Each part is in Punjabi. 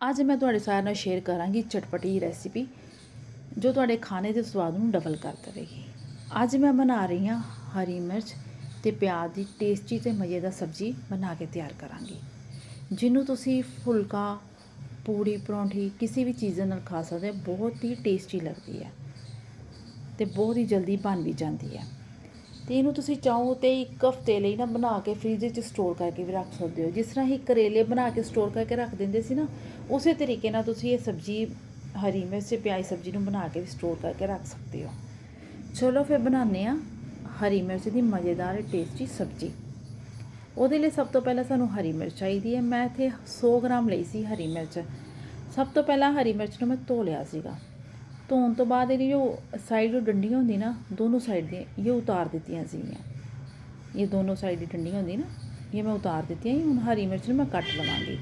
ਅੱਜ ਮੈਂ ਤੁਹਾਡੇ ਸਾਰਿਆਂ ਨਾਲ ਸ਼ੇਅਰ ਕਰਾਂਗੀ ਚਟਪਟੀ ਰੈਸਿਪੀ ਜੋ ਤੁਹਾਡੇ ਖਾਣੇ ਦੇ ਸਵਾਦ ਨੂੰ ਡਬਲ ਕਰ ਦੇਵੇਗੀ। ਅੱਜ ਮੈਂ ਬਣਾ ਰਹੀ ਹਾਂ ਹਰੀ ਮਿਰਚ ਤੇ ਪਿਆਜ਼ ਦੀ ਟੇਸਟੀ ਤੇ ਮਜ਼ੇਦਾਰ ਸਬਜ਼ੀ ਬਣਾ ਕੇ ਤਿਆਰ ਕਰਾਂਗੀ। ਜਿਹਨੂੰ ਤੁਸੀਂ ਫੁਲਕਾ, ਪੂੜੀ, ਪਰੌਂਠੀ, ਕਿਸੇ ਵੀ ਚੀਜ਼ ਨਾਲ ਖਾ ਸਕਦੇ ਹੋ, ਬਹੁਤ ਹੀ ਟੇਸਟੀ ਲੱਗਦੀ ਹੈ ਤੇ ਬਹੁਤ ਹੀ ਜਲਦੀ ਬਣ ਵੀ ਜਾਂਦੀ ਹੈ। ਤੇ ਇਹਨੂੰ ਤੁਸੀਂ ਚਾਹੋ ਤੇ ਇੱਕ ਹਫ਼ਤੇ ਲਈ ਨਾ ਬਣਾ ਕੇ ਫ੍ਰਿਜ ਵਿੱਚ ਸਟੋਰ ਕਰਕੇ ਵੀ ਰੱਖ ਸਕਦੇ ਹੋ। ਜਿਸ ਤਰ੍ਹਾਂ ਹੀ ਕਰੇਲੇ ਬਣਾ ਕੇ ਸਟੋਰ ਕਰਕੇ ਰੱਖ ਦਿੰਦੇ ਸੀ ਨਾ, ਉਸੇ ਤਰੀਕੇ ਨਾਲ ਤੁਸੀਂ ਇਹ ਸਬਜ਼ੀ, ਹਰੀ ਮਿਰਚ ਤੇ ਪਿਆਜ਼ ਸਬਜ਼ੀ ਨੂੰ ਬਣਾ ਕੇ ਵੀ ਸਟੋਰ ਕਰਕੇ ਰੱਖ ਸਕਦੇ ਹੋ। ਚਲੋ ਫਿਰ ਬਣਾਉਂਦੇ ਆ ਹਰੀ ਮਿਰਚ ਦੀ ਮਜ਼ੇਦਾਰ ਟੇਸਟੀ ਸਬਜ਼ੀ। ਉਹਦੇ ਲਈ ਸਭ ਤੋਂ ਪਹਿਲਾਂ ਸਾਨੂੰ ਹਰੀ ਮਿਰਚ ਚਾਹੀਦੀ ਹੈ। ਮੈਂ ਇੱਥੇ 100 ਗ੍ਰਾਮ ਲਈ ਸੀ ਹਰੀ ਮਿਰਚ। ਸਭ ਤੋਂ ਪਹਿਲਾਂ ਹਰੀ ਮਿਰਚ ਨੂੰ ਮੈਂ ਧੋ ਲਿਆ ਸੀਗਾ। ਧੋਣ ਤੋਂ ਬਾਅਦ ਇਹਦੀ ਜੋ ਸਾਈਡ ਜੋ ਡੰਡੀਆਂ ਹੁੰਦੀ ਨਾ, ਦੋਨੋਂ ਸਾਈਡ ਦੀਆਂ, ਇਹ ਉਤਾਰ ਦਿੱਤੀਆਂ ਸੀਗੀਆਂ। ਇਹ ਦੋਨੋਂ ਸਾਈਡ ਦੀ ਡੰਡੀਆਂ ਹੁੰਦੀ ਨਾ, ਇਹ ਮੈਂ ਉਤਾਰ ਦਿੱਤੀਆਂ ਸੀ। ਹੁਣ ਹਰੀ ਮਿਰਚ ਨੂੰ ਮੈਂ ਕੱਟ ਲਵਾਂਗੀ।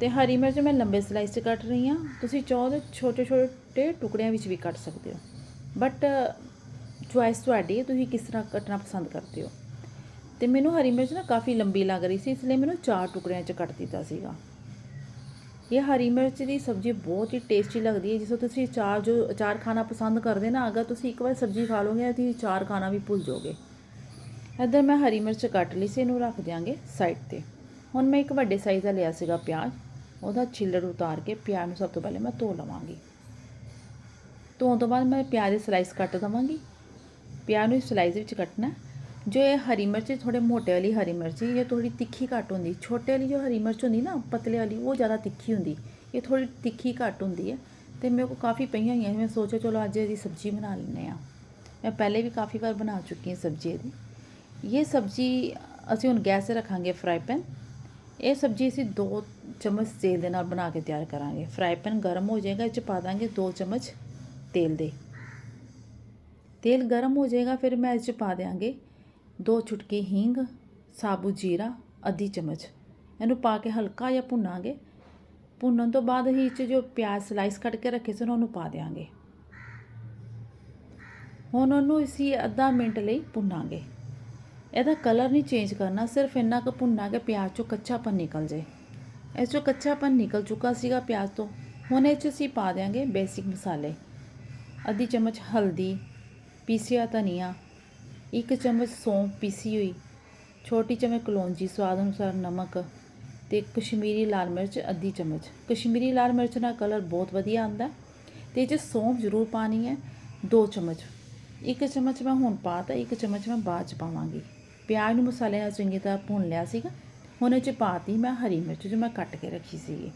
ਤੇ ਹਰੀ ਮਿਰਚ ਮੈਂ ਲੰਬੇ ਸਲਾਈਸ 'ਚ ਕੱਟ ਰਹੀ ਹਾਂ, ਤੁਸੀਂ ਚਾਹੋ ਤਾਂ ਛੋਟੇ ਛੋਟੇ ਟੁਕੜਿਆਂ ਵਿੱਚ ਵੀ ਕੱਟ ਸਕਦੇ ਹੋ। ਬਟ ਚੁਆਇਸ ਤੁਹਾਡੀ ਹੈ, ਤੁਸੀਂ ਕਿਸ ਤਰ੍ਹਾਂ ਕੱਟਣਾ ਪਸੰਦ ਕਰਦੇ ਹੋ। ਤੇ ਮੈਨੂੰ ਹਰੀ ਮਿਰਚ ਨਾ ਕਾਫੀ ਲੰਬੀ ਲੱਗ ਰਹੀ ਸੀ, ਇਸ ਲਈ ਮੈਨੂੰ ਚਾਰ ਟੁਕੜਿਆਂ 'ਚ ਕੱਟ ਦਿੱਤਾ ਸੀਗਾ। ਇਹ ਹਰੀ ਮਿਰਚ ਦੀ ਸਬਜ਼ੀ ਬਹੁਤ ਹੀ ਟੇਸਟੀ ਲੱਗਦੀ ਹੈ। ਜਿਸ ਤੋਂ ਤੁਸੀਂ ਚਾਰ ਜੋ ਅਚਾਰ ਖਾਣਾ ਪਸੰਦ ਕਰਦੇ ਨਾ ਅਗਰ ਤੁਸੀਂ ਇੱਕ ਵਾਰ ਸਬਜ਼ੀ ਖਾ ਲੋਗੇ ਤੁਸੀਂ ਚਾਰ ਖਾਣਾ ਵੀ ਭੁੱਲ ਜਾਓਗੇ। ਇੱਧਰ ਮੈਂ ਹਰੀ ਮਿਰਚ ਕੱਟ ਲਈ ਸੀ, ਇਹਨੂੰ ਰੱਖ ਦਿਆਂਗੇ ਸਾਈਡ ਤੇ। ਹੁਣ ਮੈਂ ਇੱਕ ਵੱਡੇ ਸਾਈਜ਼ ਦਾ ਲਿਆ ਸੀਗਾ ਪਿਆਜ਼। ਉਹਦਾ ਛਿੱਲੜ ਉਤਾਰ ਕੇ ਪਿਆਜ਼ ਨੂੰ ਸਭ ਤੋਂ ਪਹਿਲੇ ਮੈਂ ਧੋ ਲਵਾਂਗੀ। ਧੋਣ ਤੋਂ ਬਾਅਦ ਮੈਂ ਪਿਆਜ਼ ਦੇ ਸਲਾਈਸ ਕੱਟ ਦਵਾਂਗੀ। ਪਿਆਜ਼ ਨੂੰ ਸਲਾਈਸ ਵਿੱਚ ਕੱਟਣਾ। ਜੋ ਇਹ ਹਰੀ ਮਿਰਚ ਥੋੜੇ ਮੋਟੇ ਵਾਲੀ ਹਰੀ ਮਿਰਚ ਇਹ ਥੋੜੀ ਤਿੱਖੀ ਘੱਟ ਹੁੰਦੀ ਛੋਟੇ ਵਾਲੀ ਜੋ ਹਰੀ ਮਿਰਚ ਹੁੰਦੀ ਨਾ ਪਤਲੇ ਵਾਲੀ ਉਹ ਜ਼ਿਆਦਾ ਤਿੱਖੀ ਹੁੰਦੀ ਇਹ ਥੋੜੀ ਤਿੱਖੀ ਘੱਟ ਹੁੰਦੀ ਹੈ ਤੇ ਮੇਰੇ ਕੋਲ ਕਾਫੀ ਪਈਆਂ ਹੋਈਆਂ ਸੀ ਮੈਂ ਸੋਚਿਆ ਚਲੋ ਅੱਜ ਇਹਦੀ ਸਬਜ਼ੀ ਬਣਾ ਲੈਂਦੇ ਆ ਮੈਂ ਪਹਿਲੇ ਵੀ ਕਾਫੀ ਵਾਰ ਬਣਾ ਚੁੱਕੀ ਹਾਂ ਸਬਜ਼ੀ ਇਹਦੀ ਇਹ ਸਬਜ਼ੀ ਅਸੀਂ ਹੁਣ ਗੈਸ 'ਤੇ ਰੱਖਾਂਗੇ ਫਰਾਈ ਪੈਨ ਇਹ ਸਬਜ਼ੀ ਅਸੀਂ 2 ਚਮਚ ਤੇਲ ਦੇ ਨਾਲ ਬਣਾ ਕੇ ਤਿਆਰ ਕਰਾਂਗੇ ਫਰਾਈ ਪੈਨ ਗਰਮ ਹੋ ਜਾਏਗਾ ਇਹ 'ਚ ਪਾ ਦਾਂਗੇ 2 ਚਮਚ ਤੇਲ ਦੇ ਤੇਲ ਗਰਮ ਹੋ ਜਾਏਗਾ ਫਿਰ ਮੈਂ ਇਸ 'ਚ ਪਾ ਦਿਆਂਗੇ ਦੋ ਚੁਟਕੀ ਹਿੰਗ ਸਾਬੂਤ ਜੀਰਾ, ਅੱਧੀ ਚਮਚ। ਇਹਨੂੰ ਪਾ ਕੇ ਹਲਕਾ ਜਿਹਾ ਭੁੰਨਾਂਗੇ। ਭੁੰਨਣ ਤੋਂ ਬਾਅਦ ਹੀ 'ਚ ਜੋ ਪਿਆਜ਼ ਸਲਾਈਸ ਕੱਟ ਕੇ ਰੱਖੇ ਸਨ, ਉਹਨੂੰ ਪਾ ਦਿਆਂਗੇ। ਹੁਣ ਉਹਨੂੰ ਅਸੀਂ ਅੱਧਾ ਮਿੰਟ ਲਈ ਭੁੰਨਾਂਗੇ। ਇਹਦਾ ਕਲਰ ਨਹੀਂ ਚੇਂਜ ਕਰਨਾ, ਸਿਰਫ ਇੰਨਾ ਕੁ ਭੁੰਨਾ ਕਿ ਪਿਆਜ਼ ਚੋਂ ਕੱਚਾਪਨ ਨਿਕਲ ਜੇ ਇਸ ਚੋਂ ਕੱਚਾਪਨ ਨਿਕਲ ਚੁੱਕਾ ਸੀਗਾ ਪਿਆਜ਼ ਤੋਂ। ਹੁਣ ਇਹ 'ਚ ਅਸੀਂ ਪਾ ਦਿਆਂਗੇ ਬੇਸਿਕ ਮਸਾਲੇ। ਅੱਧੀ ਚਮਚ ਹਲਦੀ, ਪੀਸਿਆ ਧਨੀਆ ਇੱਕ ਚਮਚ ਸੌਂਫ ਪੀਸੀ ਹੋਈ। ਛੋਟੀ ਚਮਚ ਕਲੌਂਜੀ, ਸਵਾਦ ਅਨੁਸਾਰ ਨਮਕ ਤੇ ਕਸ਼ਮੀਰੀ ਲਾਲ ਮਿਰਚ, ਅੱਧੀ ਚਮਚ। ਕਸ਼ਮੀਰੀ ਲਾਲ ਮਿਰਚ ਨਾਲ ਕਲਰ ਬਹੁਤ ਵਧੀਆ ਆਉਂਦਾ ਤੇ ਇਹ 'ਚ ਸੌਂਫ ਜ਼ਰੂਰ ਪਾਣੀ ਹੈ 2 ਚਮਚ। ਇੱਕ ਚਮਚ ਮੈਂ ਹੁਣ ਪਾਤਾ ਇੱਕ ਚਮਚ ਮੈਂ ਬਾਅਦ ਚ ਪਾਵਾਂਗੀ। ਪਿਆਜ਼ ਨੂੰ ਮਸਾਲੇ ਨਾਲ ਚੰਗੀ ਤਰ੍ਹਾਂ ਭੁੰਨ ਲਿਆ ਸੀਗਾ। ਹੁਣ ਇਹ 'ਚ ਪਾਤੀ ਮੈਂ ਹਰੀ ਮਿਰਚ ਜੋ ਮੈਂ ਕੱਟ ਕੇ ਰੱਖੀ ਸੀਗੀ।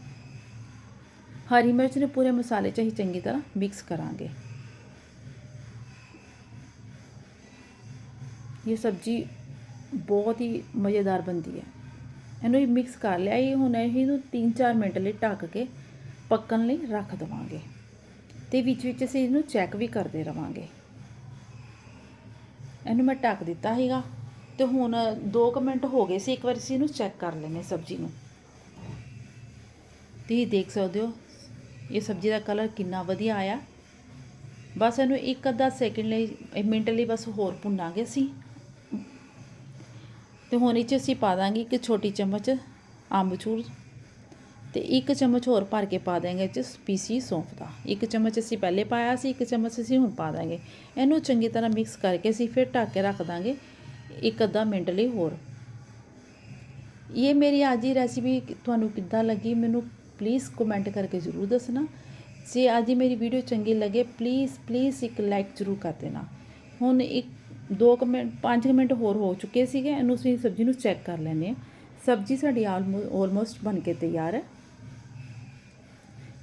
ਹਰੀ ਮਿਰਚ ਨੇ ਪੂਰੇ ਮਸਾਲੇ 'ਚ ਹੀ ਚੰਗੀ ਤਰ੍ਹਾਂ ਮਿਕਸ ਕਰਾਂਗੇ। ਇਹ ਸਬਜ਼ੀ ਬਹੁਤ ਹੀ ਮਜ਼ੇਦਾਰ ਬਣਦੀ ਹੈ। ਇਹਨੂੰ ਇਹ ਮਿਕਸ ਕਰ ਲਿਆ, ਇਹ ਹੁਣ ਇਹਨੂੰ 3-4 ਮਿੰਟ ਲਈ ਢੱਕ ਕੇ ਪੱਕਣ ਲਈ ਰੱਖ ਦਵਾਂਗੇ ਤੇ ਵਿੱਚ ਵਿੱਚ ਅਸੀਂ ਇਹਨੂੰ ਚੈੱਕ ਵੀ ਕਰਦੇ ਰਵਾਂਗੇ। ਇਹਨੂੰ ਮੈਂ ਢੱਕ ਦਿੱਤਾ ਸੀਗਾ ਤੇ ਹੁਣ 2 ਮਿੰਟ ਹੋ ਗਏ ਸੀ, ਇੱਕ ਵਾਰ ਅਸੀਂ ਇਹਨੂੰ ਚੈੱਕ ਕਰ ਲੈਨੇ ਸਬਜ਼ੀ ਨੂੰ। ਤੁਸੀਂ ਦੇਖ ਸਕਦੇ ਹੋ, ਇਹ ਸਬਜ਼ੀ ਦਾ ਕਲਰ ਕਿੰਨਾ ਵਧੀਆ ਆਇਆ। ਬਸ ਇਹਨੂੰ ਇੱਕ ਅੱਧਾ ਸੈਕਿੰਡ ਲਈ ਮਿੰਟ ਲਈ ਬਸ ਹੋਰ ਭੁੰਨਾਂਗੇ ਅਸੀਂ। ਤੇ ਹੁਣ ਇਹ 'ਚ ਅਸੀਂ ਪਾ ਦਾਂਗੇ ਇੱਕ ਛੋਟੀ ਚਮਚ ਅੰਬਚੂਰ ਤੇ ਇੱਕ ਚਮਚ ਹੋਰ ਭਰ ਕੇ ਪਾ ਦਾਂਗੇ ਇਹ 'ਚ ਪੀਸੀ ਸੌਂਫ ਦਾ। ਇੱਕ ਚਮਚ ਅਸੀਂ ਪਹਿਲੇ ਪਾਇਆ ਸੀ, ਇੱਕ ਚਮਚ ਅਸੀਂ ਹੁਣ ਪਾ ਦਾਂਗੇ ਇਹਨੂੰ ਚੰਗੀ ਤਰ੍ਹਾਂ ਮਿਕਸ ਕਰਕੇ ਅਸੀਂ ਫਿਰ ਢੱਕ ਕੇ ਰੱਖ ਦਾਂਗੇ ਇੱਕ ਅੱਧਾ ਮਿੰਟ ਲਈ ਹੋਰ। ਇਹ ਮੇਰੀ ਅੱਜ ਦੀ ਰੈਸਿਪੀ ਤੁਹਾਨੂੰ ਕਿੱਦਾਂ ਲੱਗੀ ਮੈਨੂੰ ਪਲੀਜ਼ ਕਮੈਂਟ ਕਰਕੇ ਜ਼ਰੂਰ ਦੱਸਣਾ। ਜੇ ਅੱਜ ਦੀ ਮੇਰੀ ਵੀਡੀਓ ਚੰਗੀ ਲੱਗੇ ਪਲੀਜ਼ ਪਲੀਜ਼ ਇੱਕ ਲਾਈਕ ਜ਼ਰੂਰ ਕਰ ਦੇਣਾ। ਹੁਣ ਇੱਕ 2 ਮਿੰਟ 5 ਮਿੰਟ ਹੋਰ ਹੋ ਚੁੱਕੇ ਸੀਗੇ, ਇਹਨੂੰ ਅਸੀਂ ਸਬਜ਼ੀ ਨੂੰ ਚੈੱਕ ਕਰ ਲੈਂਦੇ ਹਾਂ। ਸਬਜ਼ੀ ਸਾਡੀ ਆਲਮੋਸਟ ਬਣ ਕੇ ਤਿਆਰ ਹੈ।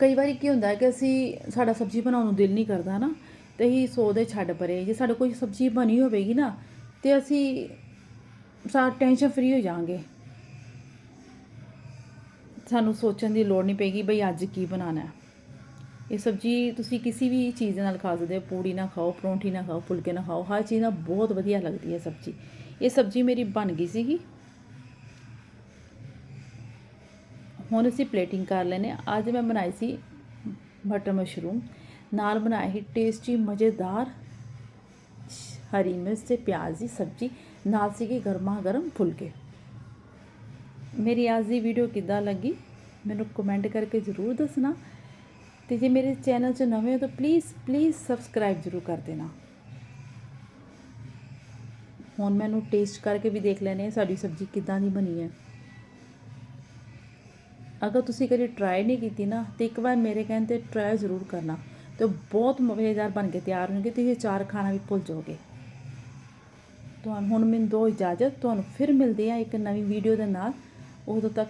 ਕਈ ਵਾਰੀ ਕੀ ਹੁੰਦਾ ਹੈ ਕਿ ਅਸੀਂ ਸਾਡਾ ਸਬਜ਼ੀ ਬਣਾਉਣ ਨੂੰ ਦਿਲ ਨਹੀਂ ਕਰਦਾ ਨਾ, ਤੇ ਅਸੀਂ ਸੋਚਦੇ ਛੱਡ ਪਰੇ, ਜੇ ਸਾਡੇ ਕੋਈ ਸਬਜ਼ੀ ਬਣੀ ਹੋਵੇਗੀ ਨਾ, ਤੇ ਅਸੀਂ ਸਾ ਟੈਨਸ਼ਨ ਫ੍ਰੀ ਹੋ ਜਾਾਂਗੇ ਸਾਨੂੰ ਸੋਚਣ ਦੀ ਲੋੜ ਨਹੀਂ ਪੈਗੀ ਬਈ ਅੱਜ ਕੀ ਬਣਾਉਣਾ ਹੈ। ਇਹ ਸਬਜ਼ੀ ਤੁਸੀਂ ਕਿਸੇ ਵੀ ਚੀਜ਼ ਦੇ ਨਾਲ ਖਾ ਸਕਦੇ ਹੋ। ਪੂੜੀ ਨਾਲ ਖਾਓ, ਪਰੌਂਠੀ ਨਾਲ ਖਾਓ, ਫੁਲਕੇ ਨਾਲ ਖਾਓ, ਹਰ ਚੀਜ਼ ਨਾਲ ਬਹੁਤ ਵਧੀਆ ਲੱਗਦੀ ਹੈ ਸਬਜ਼ੀ। ਇਹ ਸਬਜ਼ੀ ਮੇਰੀ ਬਣ ਗਈ ਸੀਗੀ। ਹੁਣ ਅਸੀਂ ਪਲੇਟਿੰਗ ਕਰ ਲੈਨੇ ਹਾਂ। ਅੱਜ ਮੈਂ ਬਣਾਈ ਸੀ ਮਟਰ ਮਸ਼ਰੂਮ ਨਾਲ ਬਣਾਈ ਸੀ ਟੇਸਟੀ ਮਜ਼ੇਦਾਰ ਹਰੀ ਮਿਰਚ ਤੇ ਪਿਆਜ਼ ਦੀ ਸਬਜ਼ੀ। ਨਾਲ ਸੀਗੇ ਗਰਮਾ ਗਰਮ ਫੁਲਕੇ। ਮੇਰੀ ਅੱਜ ਦੀ ਵੀਡੀਓ ਕਿੱਦਾਂ ਲੱਗੀ? ਮੈਨੂੰ ਕਮੈਂਟ ਕਰਕੇ ਜ਼ਰੂਰ ਦੱਸਣਾ। ਤੇ ਜੇ ਮੇਰੇ ਚੈਨਲ 'ਚ ਨਵੇਂ ਹੋ ਤਾਂ ਪਲੀਜ਼ ਪਲੀਜ਼ ਸਬਸਕ੍ਰਾਈਬ ਜ਼ਰੂਰ ਕਰ ਦੇਣਾ। ਹੁਣ ਮੈਨੂੰ ਟੇਸਟ ਕਰਕੇ ਵੀ ਦੇਖ ਲੈਣੇ ਸਾਡੀ ਸਬਜ਼ੀ ਕਿੱਦਾਂ ਦੀ ਬਣੀ ਹੈ। ਅਗਰ ਤੁਸੀਂ ਕਦੇ ਟਰਾਈ ਨਹੀਂ ਕੀਤੀ ਨਾ, ਤੇ ਇੱਕ ਵਾਰ ਮੇਰੇ ਕਹਿਣ ਤੇ ਟਰਾਈ ਜ਼ਰੂਰ ਕਰਨਾ, ਤੇ ਉਹ ਬਹੁਤ ਮਜ਼ੇਦਾਰ ਬਣ ਕੇ ਤਿਆਰ ਹੋਣਗੇ ਤੇ ਇਹ ਚਾਰ ਖਾਣਾ ਵੀ ਭੁੱਲ ਜਾਓਗੇ। ਤੁਹਾਨੂੰ ਹੁਣ ਮੈਨੂੰ ਦੋ ਇਜਾਜ਼ਤ, ਤੁਹਾਨੂੰ ਫਿਰ ਮਿਲਦੇ ਆ ਇੱਕ ਨਵੀਂ ਵੀਡੀਓ ਦੇ ਨਾਲ, ਉਦੋਂ ਤੱਕ